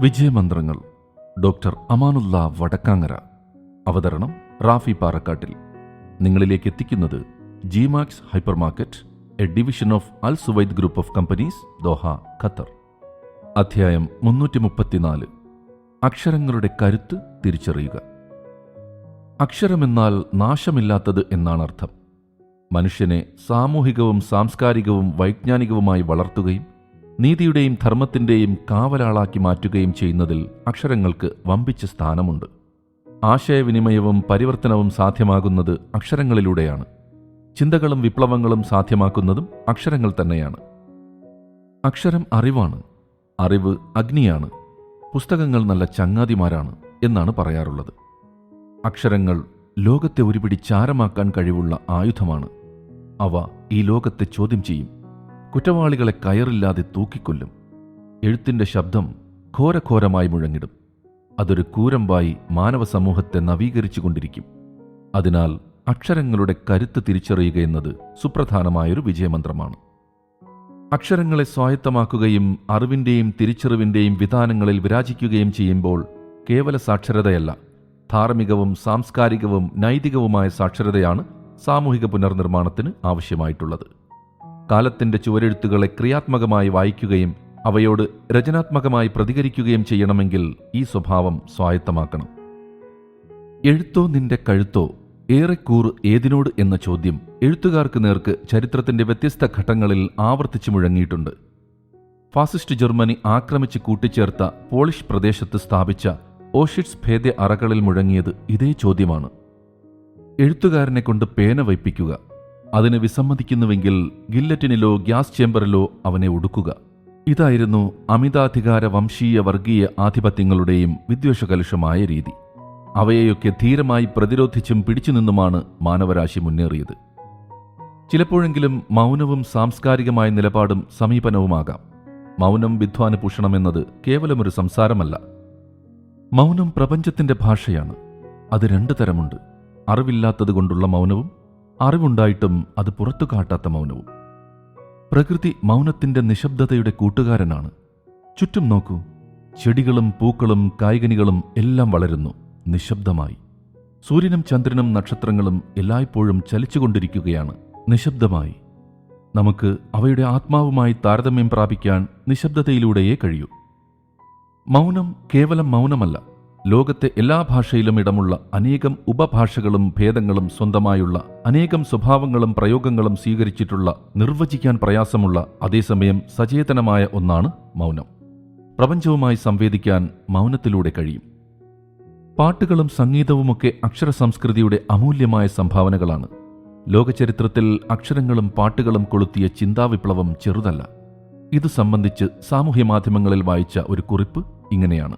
വിജയമന്ത്രങ്ങൾ doctor Amanullah Vadakkangara. അവതരണം റാഫി പാറക്കാട്ടിൽ. നിങ്ങളിലേക്ക് എത്തിക്കുന്നത് Gmax hyper market a division of Al Suwaid group of companies Doha Qatar. അധ്യായം മുന്നൂറ്റി മുപ്പത്തിനാല് അക്ഷരങ്ങളുടെ കരുത്ത് തിരിച്ചറിയുക. അക്ഷരമെന്നാൽ നാശമില്ലാത്തത് എന്നാണ് അർത്ഥം. മനുഷ്യനെ സാമൂഹികവും സാംസ്കാരികവും വൈജ്ഞാനികവുമായി വളർത്തുകയും നീതിയുടെയും ധർമ്മത്തിന്റെയും കാവലാളാക്കി മാറ്റുകയും ചെയ്യുന്നതിൽ അക്ഷരങ്ങൾക്ക് വമ്പിച്ച സ്ഥാനമുണ്ട്. ആശയവിനിമയവും പരിവർത്തനവും സാധ്യമാകുന്നത് അക്ഷരങ്ങളിലൂടെയാണ്. ചിന്തകളും വിപ്ലവങ്ങളും സാധ്യമാക്കുന്നതും അക്ഷരങ്ങൾ തന്നെയാണ്. അക്ഷരം അറിവാണ് അറിവ് അഗ്നിയാണ് പുസ്തകങ്ങൾ നല്ല ചങ്ങാതിമാരാണ് എന്നാണ് പറയാറുള്ളത്. അക്ഷരങ്ങൾ ലോകത്തെ ഒരുപിടി ചാരമാക്കാൻ കഴിവുള്ള ആയുധമാണ്. അവ ഈ ലോകത്തെ ചോദ്യം ചെയ്യും. കുറ്റവാളികളെ കയറില്ലാതെ തൂക്കിക്കൊല്ലും. എഴുത്തിന്റെ ശബ്ദം ഘോരഘോരമായി മുഴങ്ങിടും. അതൊരു കൂരമ്പായി മാനവ സമൂഹത്തെ നവീകരിച്ചുകൊണ്ടിരിക്കും. അതിനാൽ അക്ഷരങ്ങളുടെ കരുത്ത് തിരിച്ചറിയുക എന്നത് സുപ്രധാനമായൊരു വിജയമന്ത്രമാണ്. അക്ഷരങ്ങളെ സ്വായത്തമാക്കുകയും അറിവിന്റെയും തിരിച്ചറിവിന്റെയും വിധാനങ്ങളിൽ വിരാജിക്കുകയും ചെയ്യുമ്പോൾ കേവല സാക്ഷരതയല്ല ധാർമ്മികവും സാംസ്കാരികവും നൈതികവുമായ സാക്ഷരതയാണ് സാമൂഹിക പുനർനിർമ്മാണത്തിന് ആവശ്യമായിട്ടുള്ളത്. കാലത്തിന്റെ ചുവരെഴുത്തുകളെ ക്രിയാത്മകമായി വായിക്കുകയും അവയോട് രചനാത്മകമായി പ്രതികരിക്കുകയും ചെയ്യണമെങ്കിൽ ഈ സ്വഭാവം സ്വായത്തമാക്കണം. എഴുത്തോ നിന്റെ കഴുത്തോ ഏറെക്കൂറ് ഏതിനോട് എന്ന ചോദ്യം എഴുത്തുകാർക്ക് നേർക്ക് ചരിത്രത്തിന്റെ വ്യത്യസ്ത ഘട്ടങ്ങളിൽ ആവർത്തിച്ചു മുഴങ്ങിയിട്ടുണ്ട്. ഫാസിസ്റ്റ് ജർമ്മനി ആക്രമിച്ച് കൂട്ടിച്ചേർത്ത പോളിഷ് പ്രദേശത്ത് സ്ഥാപിച്ച ഓഷിറ്റ്സ് ഭേദ്യ അറകളിൽ മുഴങ്ങിയത് ഇതേ ചോദ്യമാണ്. എഴുത്തുകാരനെ കൊണ്ട് പേന വയ്പ്പിക്കുക. അതിന് വിസമ്മതിക്കുന്നുവെങ്കിൽ ഗില്ലറ്റിനിലോ ഗ്യാസ് ചേംബറിലോ അവനെ ഒടുക്കുക. ഇതായിരുന്നു അമിതാധികാര വംശീയ വർഗീയ ആധിപത്യങ്ങളുടെയും വിദ്വേഷകലുഷമായ രീതി. അവയെയൊക്കെ ധീരമായി പ്രതിരോധിച്ചും പിടിച്ചുനിന്നുമാണ് മാനവരാശി മുന്നേറിയത്. ചിലപ്പോഴെങ്കിലും മൗനവും സാംസ്കാരികമായ നിലപാടും സമീപനവുമാകാം. മൗനം വിദ്വാന് പൂഷണമെന്നത് കേവലമൊരു സംസാരമല്ല. മൗനം പ്രപഞ്ചത്തിന്റെ ഭാഷയാണ്. അത് രണ്ടു തരമുണ്ട്. അറിവില്ലാത്തതുകൊണ്ടുള്ള മൗനവും അറിവുണ്ടായിട്ടും അത് പുറത്തു കാട്ടാത്ത മൗനവും. പ്രകൃതി മൗനത്തിന്റെ നിശബ്ദതയുടെ കൂട്ടുകാരനാണ്. ചുറ്റും നോക്കൂ ചെടികളും പൂക്കളും കായികനികളും എല്ലാം വളരുന്നു നിശബ്ദമായി. സൂര്യനും ചന്ദ്രനും നക്ഷത്രങ്ങളും എല്ലായ്പ്പോഴും ചലിച്ചുകൊണ്ടിരിക്കുകയാണ് നിശബ്ദമായി. നമുക്ക് അവയുടെ ആത്മാവുമായി താരതമ്യം പ്രാപിക്കാൻ നിശബ്ദതയിലൂടെയേ കഴിയൂ. മൗനം കേവലം മൗനമല്ല ലോകത്തെ എല്ലാ ഭാഷയിലും ഇടമുള്ള അനേകം ഉപഭാഷകളും ഭേദങ്ങളും സ്വന്തമായുള്ള അനേകം സ്വഭാവങ്ങളും പ്രയോഗങ്ങളും സ്വീകരിച്ചിട്ടുള്ള നിർവചിക്കാൻ പ്രയാസമുള്ള അതേസമയം സചേതനമായ ഒന്നാണ് മൗനം. പ്രപഞ്ചവുമായി സംവേദിക്കാൻ മൗനത്തിലൂടെ കഴിയും. പാട്ടുകളും സംഗീതവുമൊക്കെ അക്ഷര സംസ്കൃതിയുടെ അമൂല്യമായ സംഭാവനകളാണ്. ലോകചരിത്രത്തിൽ അക്ഷരങ്ങളും പാട്ടുകളും കൊളുത്തിയ ചിന്താവിപ്ലവം ചെറുതല്ല. ഇത് സംബന്ധിച്ച് സാമൂഹ്യ മാധ്യമങ്ങളിൽ വായിച്ച ഒരു കുറിപ്പ് ഇങ്ങനെയാണ്.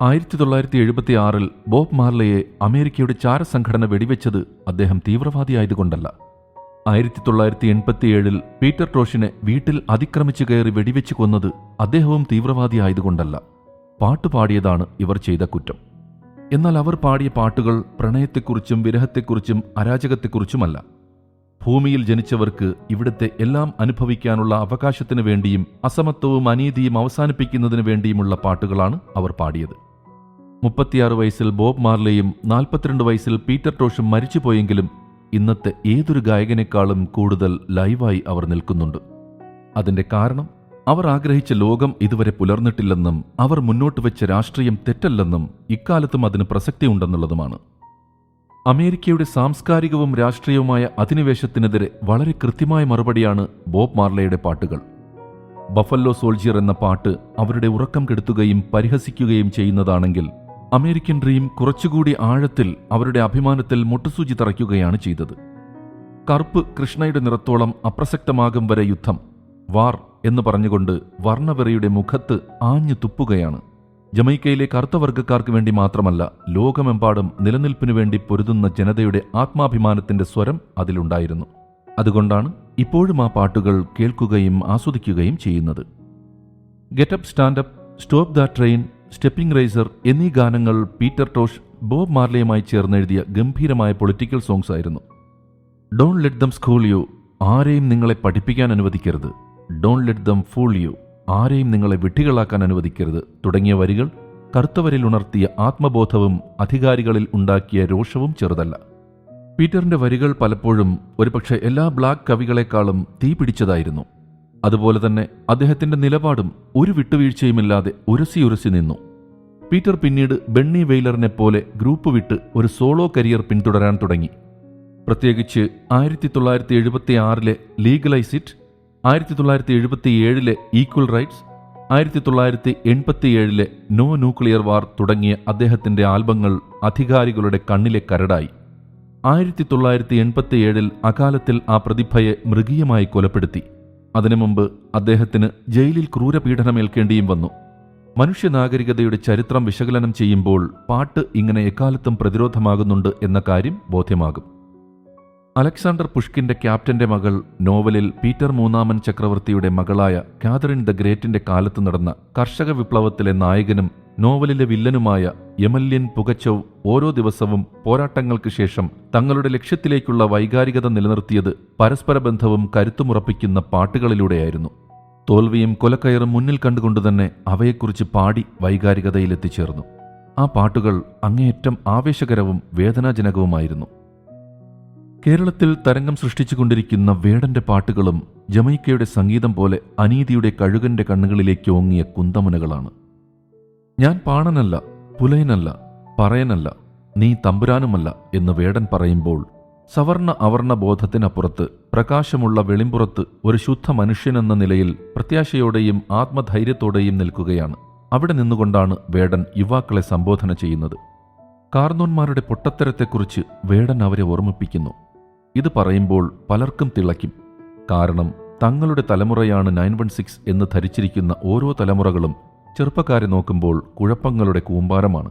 ആയിരത്തി തൊള്ളായിരത്തി എഴുപത്തി ആറിൽ ബോബ് മാർലയെ അമേരിക്കയുടെ ചാരസംഘടന വെടിവെച്ചത് അദ്ദേഹം തീവ്രവാദിയായതുകൊണ്ടല്ല. ആയിരത്തി തൊള്ളായിരത്തി എൺപത്തിയേഴിൽ പീറ്റർ ടോഷിനെ വീട്ടിൽ അതിക്രമിച്ചു കയറി വെടിവെച്ച് കൊന്നത് അദ്ദേഹവും തീവ്രവാദിയായതുകൊണ്ടല്ല. പാട്ടുപാടിയതാണ് ഇവർ ചെയ്ത കുറ്റം. എന്നാൽ അവർ പാടിയ പാട്ടുകൾ പ്രണയത്തെക്കുറിച്ചും വിരഹത്തെക്കുറിച്ചും അരാജകത്തെക്കുറിച്ചുമല്ല. ഭൂമിയിൽ ജനിച്ചവർക്ക് ഇവിടുത്തെ എല്ലാം അനുഭവിക്കാനുള്ള അവകാശത്തിനു വേണ്ടിയും അസമത്വവും അനീതിയും അവസാനിപ്പിക്കുന്നതിനു വേണ്ടിയുമുള്ള പാട്ടുകളാണ് അവർ പാടിയത്. മുപ്പത്തിയാറ് വയസ്സിൽ ബോബ് മാർലെയും നാൽപ്പത്തിരണ്ട് വയസ്സിൽ പീറ്റർ ടോഷും മരിച്ചുപോയെങ്കിലും ഇന്നത്തെ ഏതൊരു ഗായകനേക്കാളും കൂടുതൽ ലൈവായി അവർ നിൽക്കുന്നുണ്ട്. അതിന്റെ കാരണം അവർ ആഗ്രഹിച്ച ലോകം ഇതുവരെ പുലർന്നിട്ടില്ലെന്നും അവർ മുന്നോട്ട് വെച്ച രാഷ്ട്രീയം തെറ്റല്ലെന്നും ഇക്കാലത്തും അതിന് പ്രസക്തിയുണ്ടെന്നുള്ളതുമാണ്. അമേരിക്കയുടെ സാംസ്കാരികവും രാഷ്ട്രീയവുമായ അധിനിവേശത്തിനെതിരെ വളരെ കൃത്യമായ മറുപടിയാണ് ബോബ് മാർലയുടെ പാട്ടുകൾ. ബഫല്ലോ സോൾജിയർ എന്ന പാട്ട് അവരുടെ ഉറക്കം കെടുത്തുകയും പരിഹസിക്കുകയും ചെയ്യുന്നതാണെങ്കിൽ അമേരിക്കൻ ഡ്രീം കുറച്ചുകൂടി ആഴത്തിൽ അവരുടെ അഭിമാനത്തിൽ മുട്ടുസൂചി തറയ്ക്കുകയാണ് ചെയ്തത്. കറുപ്പ് കൃഷ്ണയുടെ നിറത്തോളം അപ്രസക്തമാകും വരെ യുദ്ധം വാർ എന്ന് പറഞ്ഞുകൊണ്ട് വർണവെറിയുടെ മുഖത്ത് ആഞ്ഞു തുപ്പുകയാണ്. ജമൈക്കയിലെ കറുത്ത വർഗക്കാർക്ക് വേണ്ടി മാത്രമല്ല ലോകമെമ്പാടും നിലനിൽപ്പിനു വേണ്ടി പൊരുതുന്ന ജനതയുടെ ആത്മാഭിമാനത്തിന്റെ സ്വരം അതിലുണ്ടായിരുന്നു. അതുകൊണ്ടാണ് ഇപ്പോഴും ആ പാട്ടുകൾ കേൾക്കുകയും ആസ്വദിക്കുകയും ചെയ്യുന്നത്. Get up stand up stop the train stepping razor എന്നീ ഗാനങ്ങൾ പീറ്റർ ടോഷ് ബോബ് മാർലയുമായി ചേർന്നെഴുതിയ ഗംഭീരമായ പൊളിറ്റിക്കൽ സോങ്സ് ആയിരുന്നു. Don't let them school you ആരെയും നിങ്ങളെ പഠിപ്പിക്കാൻ അനുവദിക്കരുത്. Don't let them fool you ആരെയും നിങ്ങളെ വിട്ടികളാക്കാൻ അനുവദിക്കരുത്. തുടങ്ങിയ വരികൾ കറുത്തവരിൽ ഉണർത്തിയ ആത്മബോധവും അധികാരികളിൽ ഉണ്ടാക്കിയ രോഷവും ചെറുതല്ല. പീറ്ററിന്റെ വരികൾ പലപ്പോഴും ഒരുപക്ഷെ എല്ലാ ബ്ലാക്ക് കവികളെക്കാളും തീ പിടിച്ചതായിരുന്നു. അതുപോലെ തന്നെ അദ്ദേഹത്തിന്റെ നിലപാടും ഒരു വിട്ടുവീഴ്ചയുമില്ലാതെ ഉരസി ഉരസി നിന്നു. പീറ്റർ പിന്നീട് ബെണ്ണി വെയിലറിനെ പോലെ ഗ്രൂപ്പ് വിട്ട് ഒരു സോളോ കരിയർ പിന്തുടരാൻ തുടങ്ങി. പ്രത്യേകിച്ച് ആയിരത്തി തൊള്ളായിരത്തി എഴുപത്തി ആറിലെ ലീഗലൈസ് ഇറ്റ് ആയിരത്തി തൊള്ളായിരത്തി എഴുപത്തി ഏഴിലെ ഈക്വൽ റൈറ്റ്സ് ആയിരത്തി തൊള്ളായിരത്തി എൺപത്തി ഏഴിലെ നോ ന്യൂക്ലിയർ വാർ തുടങ്ങിയ അദ്ദേഹത്തിന്റെ ആൽബങ്ങൾ അധികാരികളുടെ കണ്ണിലെ കരടായി. ആയിരത്തി തൊള്ളായിരത്തി എൺപത്തി ഏഴിൽ അകാലത്തിൽ ആ പ്രതിഭയെ മൃഗീയമായി കൊലപ്പെടുത്തി. അതിനു മുമ്പ് അദ്ദേഹത്തിന് ജയിലിൽ ക്രൂരപീഡനമേൽക്കേണ്ടിയും വന്നു. മനുഷ്യനാഗരികതയുടെ ചരിത്രം വിശകലനം ചെയ്യുമ്പോൾ പാട്ട് ഇങ്ങനെ എക്കാലത്തും പ്രതിരോധമാകുന്നുണ്ട് എന്ന കാര്യം ബോധ്യമാകും. അലക്സാണ്ടർ പുഷ്കിന്റെ ക്യാപ്റ്റന്റെ മകൾ നോവലിൽ പീറ്റർ മൂന്നാമൻ ചക്രവർത്തിയുടെ മകളായ കാതറിൻ ദ ഗ്രേറ്റിന്റെ കാലത്ത് നടന്ന കർഷക വിപ്ലവത്തിലെ നായകനും നോവലിലെ വില്ലനുമായ യമല്യൻ പുകച്ചവ് ഓരോ ദിവസവും പോരാട്ടങ്ങൾക്ക് ശേഷം തങ്ങളുടെ ലക്ഷ്യത്തിലേക്കുള്ള വൈകാരികത നിലനിർത്തിയത് പരസ്പര ബന്ധവും കരുത്തുമുറപ്പിക്കുന്ന പാട്ടുകളിലൂടെയായിരുന്നു. തോൽവിയും കൊലക്കയറും മുന്നിൽ കണ്ടുകൊണ്ടുതന്നെ അവയെക്കുറിച്ച് പാടി വൈകാരികതയിലെത്തിച്ചേർന്നു. ആ പാട്ടുകൾ അങ്ങേയറ്റം ആവേശകരവും വേദനാജനകവുമായിരുന്നു. കേരളത്തിൽ തരംഗം സൃഷ്ടിച്ചുകൊണ്ടിരിക്കുന്ന വേടന്റെ പാട്ടുകളും ജമൈക്കയുടെ സംഗീതം പോലെ അനീതിയുടെ കഴുകന്റെ കണ്ണുകളിലേക്ക് ഓങ്ങിയ കുന്തമുനകളാണ്. ഞാൻ പാണനല്ല പുലയനല്ല പറയനല്ല നീ തമ്പുരാനുമല്ല എന്ന് വേടൻ പറയുമ്പോൾ സവർണ അവർണ ബോധത്തിനപ്പുറത്ത് പ്രകാശമുള്ള വെളിമ്പുറത്ത് ഒരു ശുദ്ധ മനുഷ്യനെന്ന നിലയിൽ പ്രത്യാശയോടെയും ആത്മധൈര്യത്തോടെയും നിൽക്കുകയാണ്. അവിടെ നിന്നുകൊണ്ടാണ് വേടൻ യുവാക്കളെ സംബോധന ചെയ്യുന്നത്. കാർന്നോന്മാരുടെ പൊട്ടത്തരത്തെക്കുറിച്ച് വേടൻ അവരെ ഓർമ്മിപ്പിക്കുന്നു. ഇത് പറയുമ്പോൾ പലർക്കും തിളയ്ക്കും. കാരണം തങ്ങളുടെ തലമുറയാണ് നയൻ വൺ സിക്സ് എന്ന് ധരിച്ചിരിക്കുന്ന ഓരോ തലമുറകളും ചെറുപ്പക്കാരെ നോക്കുമ്പോൾ കുഴപ്പങ്ങളുടെ കൂമ്പാരമാണ്.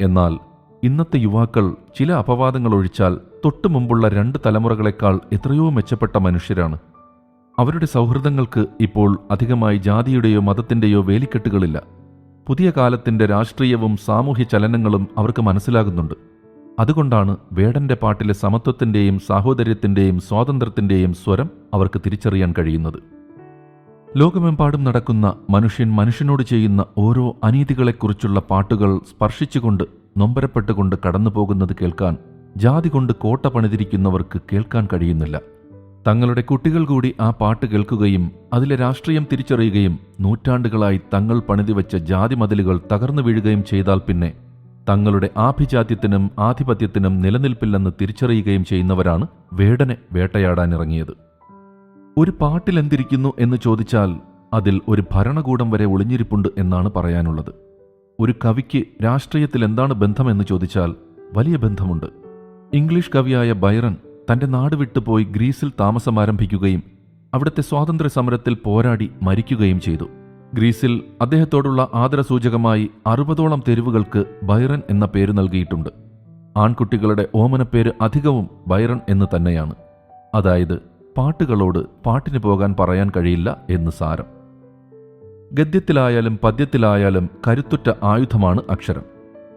എന്നാൽ ഇന്നത്തെ യുവാക്കൾ ചില അപവാദങ്ങൾ ഒഴിച്ചാൽ തൊട്ടു മുമ്പുള്ള രണ്ട് തലമുറകളെക്കാൾ എത്രയോ മെച്ചപ്പെട്ട മനുഷ്യരാണ്. അവരുടെ സൗഹൃദങ്ങൾക്ക് ഇപ്പോൾ അധികമായി ജാതിയുടെയോ മതത്തിന്റെയോ വേലിക്കെട്ടുകളില്ല. പുതിയ കാലത്തിന്റെ രാഷ്ട്രീയവും സാമൂഹ്യ ചലനങ്ങളും അവർക്ക് മനസ്സിലാകുന്നുണ്ട്. അതുകൊണ്ടാണ് വേടന്റെ പാട്ടിലെ സമത്വത്തിന്റെയും സാഹോദര്യത്തിന്റെയും സ്വാതന്ത്ര്യത്തിന്റെയും സ്വരം അവർക്ക് തിരിച്ചറിയാൻ കഴിയുന്നത്. ലോകമെമ്പാടും നടക്കുന്ന മനുഷ്യൻ മനുഷ്യനോട് ചെയ്യുന്ന ഓരോ അനീതികളെക്കുറിച്ചുള്ള പാട്ടുകൾ സ്പർശിച്ചുകൊണ്ട് നൊമ്പരപ്പെട്ടുകൊണ്ട് കടന്നു പോകുന്നത് കേൾക്കാൻ ജാതി കൊണ്ട് കോട്ട പണിതിരിക്കുന്നവർക്ക് കേൾക്കാൻ കഴിയുന്നില്ല. തങ്ങളുടെ കുട്ടികൾ കൂടി ആ പാട്ട് കേൾക്കുകയും അതിലെ രാഷ്ട്രീയം തിരിച്ചറിയുകയും നൂറ്റാണ്ടുകളായി തങ്ങൾ പണിതിവെച്ച ജാതി മതിലുകൾ തകർന്നു വീഴുകയും ചെയ്താൽ പിന്നെ തങ്ങളുടെ ആഭിജാത്യത്തിനും ആധിപത്യത്തിനും നിലനിൽപ്പില്ലെന്ന് തിരിച്ചറിയുകയും ചെയ്യുന്നവരാണ് വേടനെ വേട്ടയാടാനിറങ്ങിയത്. ഒരു പാട്ടിലെന്തിരിക്കുന്നു എന്ന് ചോദിച്ചാൽ അതിൽ ഒരു ഭരണകൂടം വരെ ഒളിഞ്ഞിരിപ്പുണ്ട് എന്നാണ് പറയാനുള്ളത്. ഒരു കവിക്ക് രാഷ്ട്രീയത്തിൽ എന്താണ് ബന്ധമെന്ന് ചോദിച്ചാൽ വലിയ ബന്ധമുണ്ട്. ഇംഗ്ലീഷ് കവിയായ ബൈറൻ തന്റെ നാട് വിട്ടുപോയി ഗ്രീസിൽ താമസമാരംഭിക്കുകയും അവിടുത്തെ സ്വാതന്ത്ര്യ സമരത്തിൽ പോരാടി മരിക്കുകയും ചെയ്തു. ഗ്രീസിൽ അദ്ദേഹത്തോടുള്ള ആദരസൂചകമായി അറുപതോളം തെരുവുകൾക്ക് ബൈറൻ എന്ന പേര് നൽകിയിട്ടുണ്ട്. ആൺകുട്ടികളുടെ ഓമനപ്പേര് അധികവും ബൈറൺ എന്ന് തന്നെയാണ്. അതായത് പാട്ടുകളോട് പാട്ടിന് പോകാൻ പറയാൻ കഴിയില്ല എന്ന് സാരം. ഗദ്യത്തിലായാലും പദ്യത്തിലായാലും കരുത്തുറ്റ ആയുധമാണ് അക്ഷരം.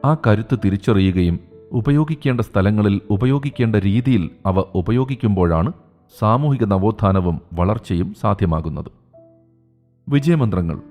ആ കരുത്ത് തിരിച്ചറിയുകയും ഉപയോഗിക്കേണ്ട സ്ഥലങ്ങളിൽ ഉപയോഗിക്കേണ്ട രീതിയിൽ അവ ഉപയോഗിക്കുമ്പോഴാണ് സാമൂഹിക നവോത്ഥാനവും വളർച്ചയും സാധ്യമാകുന്നത്. വിജയമന്ത്രങ്ങൾ